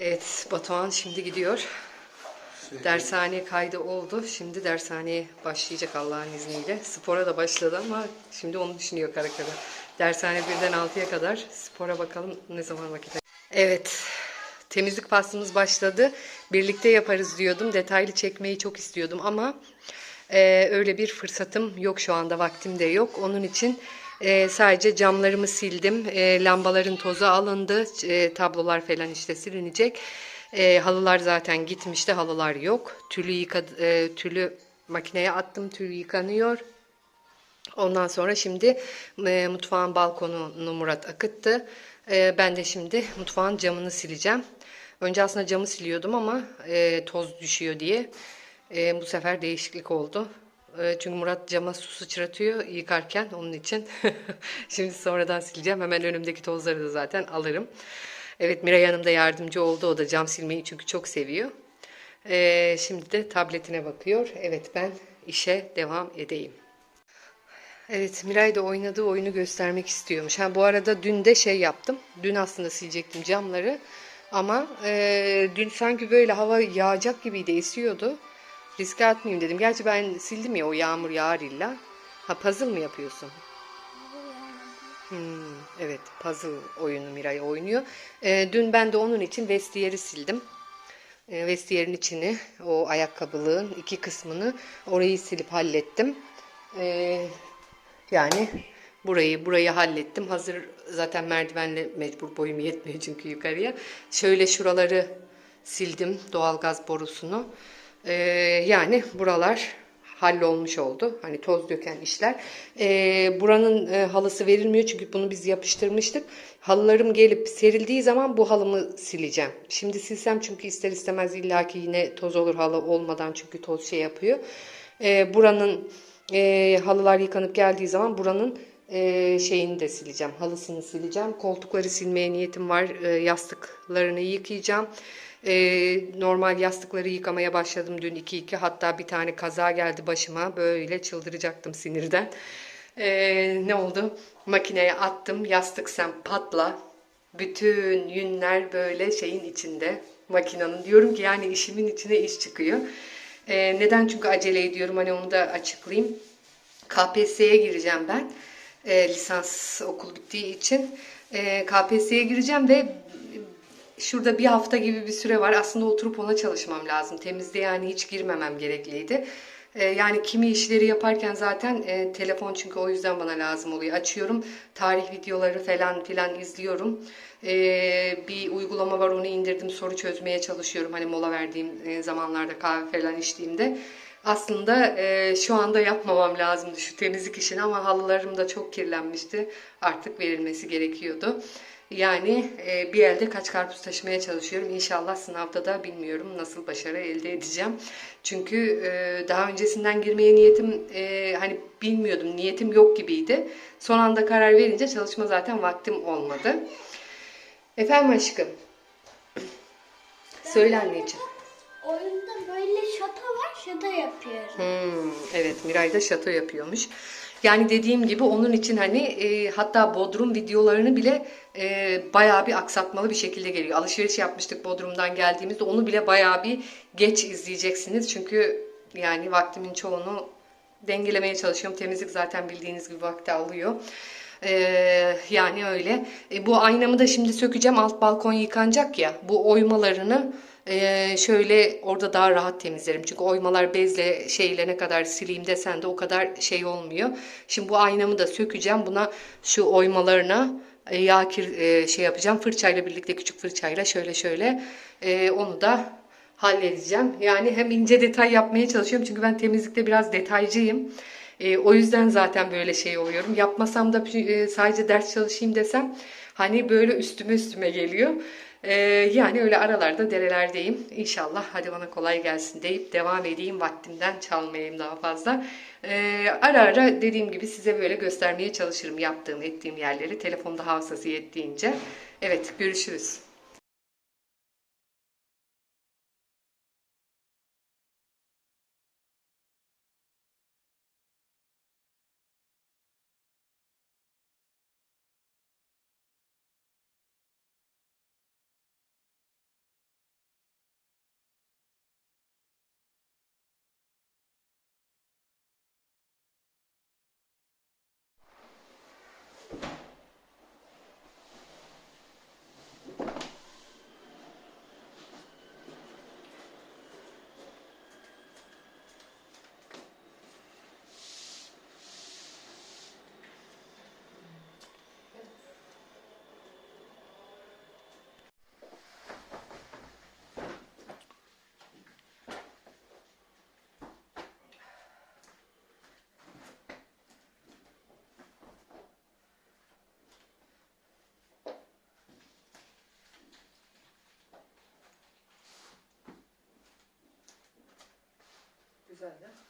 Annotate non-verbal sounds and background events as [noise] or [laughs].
Evet, Batuhan şimdi gidiyor. Dershane kaydı oldu. Şimdi dershaneye başlayacak Allah'ın izniyle. Spora da başladı ama şimdi onu düşünüyor kara kara. Dershane birden 6'ya kadar. Spora bakalım ne zaman vakit. Evet, temizlik faslımız başladı. Birlikte yaparız diyordum. Detaylı çekmeyi çok istiyordum ama e, öyle bir fırsatım yok şu anda. Vaktim de yok. Onun için e, sadece camlarımı sildim. E, lambaların tozu alındı. E, tablolar falan işte silinecek. E, halılar zaten gitmişti. Halılar yok. Tülü, yıka, e, tülü makineye attım. Tülü yıkanıyor. Ondan sonra şimdi e, mutfağın balkonunu Murat akıttı. E, ben de şimdi mutfağın camını sileceğim. Önce aslında camı siliyordum ama e, toz düşüyor diye. E, bu sefer değişiklik oldu. E, çünkü Murat cama su sıçratıyor yıkarken onun için. [laughs] şimdi sonradan sileceğim. Hemen önümdeki tozları da zaten alırım. Evet Miray Hanım da yardımcı oldu. O da cam silmeyi çünkü çok seviyor. E, şimdi de tabletine bakıyor. Evet ben işe devam edeyim. Evet Miray da oynadığı oyunu göstermek istiyormuş. Ha bu arada dün de şey yaptım. Dün aslında silecektim camları. Ama e, dün sanki böyle hava yağacak gibiydi esiyordu. Riske atmayayım dedim. Gerçi ben sildim ya o yağmur yağar illa. Ha puzzle mı yapıyorsun? Hmm, evet puzzle oyunu Miray oynuyor. E, dün ben de onun için vestiyeri sildim. E, vestiyerin içini o ayakkabılığın iki kısmını orayı silip hallettim. E, yani burayı burayı hallettim. Hazır zaten merdivenle mecbur boyum yetmiyor çünkü yukarıya. Şöyle şuraları sildim doğalgaz borusunu. Ee, yani buralar hallolmuş oldu. Hani toz döken işler. Ee, buranın e, halısı verilmiyor çünkü bunu biz yapıştırmıştık. Halılarım gelip serildiği zaman bu halımı sileceğim. Şimdi silsem çünkü ister istemez illaki yine toz olur halı olmadan çünkü toz şey yapıyor. Ee, buranın e, halılar yıkanıp geldiği zaman buranın e, şeyini de sileceğim. Halısını sileceğim. Koltukları silmeye niyetim var. E, yastıklarını yıkayacağım. E, normal yastıkları yıkamaya başladım dün 2-2. Hatta bir tane kaza geldi başıma. Böyle çıldıracaktım sinirden. E, ne oldu? Makineye attım. Yastık sen patla. Bütün yünler böyle şeyin içinde. Makinenin. Diyorum ki yani işimin içine iş çıkıyor. E, neden? Çünkü acele ediyorum. Hani onu da açıklayayım. KPSS'ye gireceğim ben. E, lisans okul bittiği için. E, KPSS'ye gireceğim ve şurada bir hafta gibi bir süre var. Aslında oturup ona çalışmam lazım. Temizde yani hiç girmemem gerekliydi. E, yani kimi işleri yaparken zaten e, telefon çünkü o yüzden bana lazım oluyor. Açıyorum tarih videoları falan filan izliyorum. E, bir uygulama var onu indirdim soru çözmeye çalışıyorum. Hani mola verdiğim e, zamanlarda kahve falan içtiğimde. Aslında e, şu anda yapmamam lazımdı şu temizlik işini ama halılarım da çok kirlenmişti. Artık verilmesi gerekiyordu. Yani e, bir elde kaç karpuz taşımaya çalışıyorum. İnşallah sınavda da bilmiyorum nasıl başarı elde edeceğim. Çünkü e, daha öncesinden girmeye niyetim e, hani bilmiyordum. Niyetim yok gibiydi. Son anda karar verince çalışma zaten vaktim olmadı. Efendim aşkım. Söyle anneciğim. Oyunda böyle var, şato yapıyorum. Hmm, evet Miray da şato yapıyormuş. Yani dediğim gibi onun için hani e, hatta Bodrum videolarını bile e, bayağı bir aksatmalı bir şekilde geliyor. Alışveriş yapmıştık Bodrum'dan geldiğimizde onu bile bayağı bir geç izleyeceksiniz. Çünkü yani vaktimin çoğunu dengelemeye çalışıyorum. Temizlik zaten bildiğiniz gibi vakti alıyor. Ee, yani öyle. E, bu aynamı da şimdi sökeceğim. Alt balkon yıkanacak ya. Bu oymalarını e, şöyle orada daha rahat temizlerim. Çünkü oymalar bezle şeyle ne kadar sileyim desen de o kadar şey olmuyor. Şimdi bu aynamı da sökeceğim. Buna şu oymalarına e, yağ kir, e, şey yapacağım. Fırçayla birlikte küçük fırçayla şöyle şöyle e, onu da halledeceğim. Yani hem ince detay yapmaya çalışıyorum. Çünkü ben temizlikte biraz detaycıyım. E, o yüzden zaten böyle şey oluyorum. Yapmasam da e, sadece ders çalışayım desem hani böyle üstüme üstüme geliyor. E, yani öyle aralarda derelerdeyim. İnşallah hadi bana kolay gelsin deyip devam edeyim. Vaktimden çalmayayım daha fazla. E, ara ara dediğim gibi size böyle göstermeye çalışırım yaptığım ettiğim yerleri. Telefonda hafızası yettiğince. Evet görüşürüz. Güzel ya.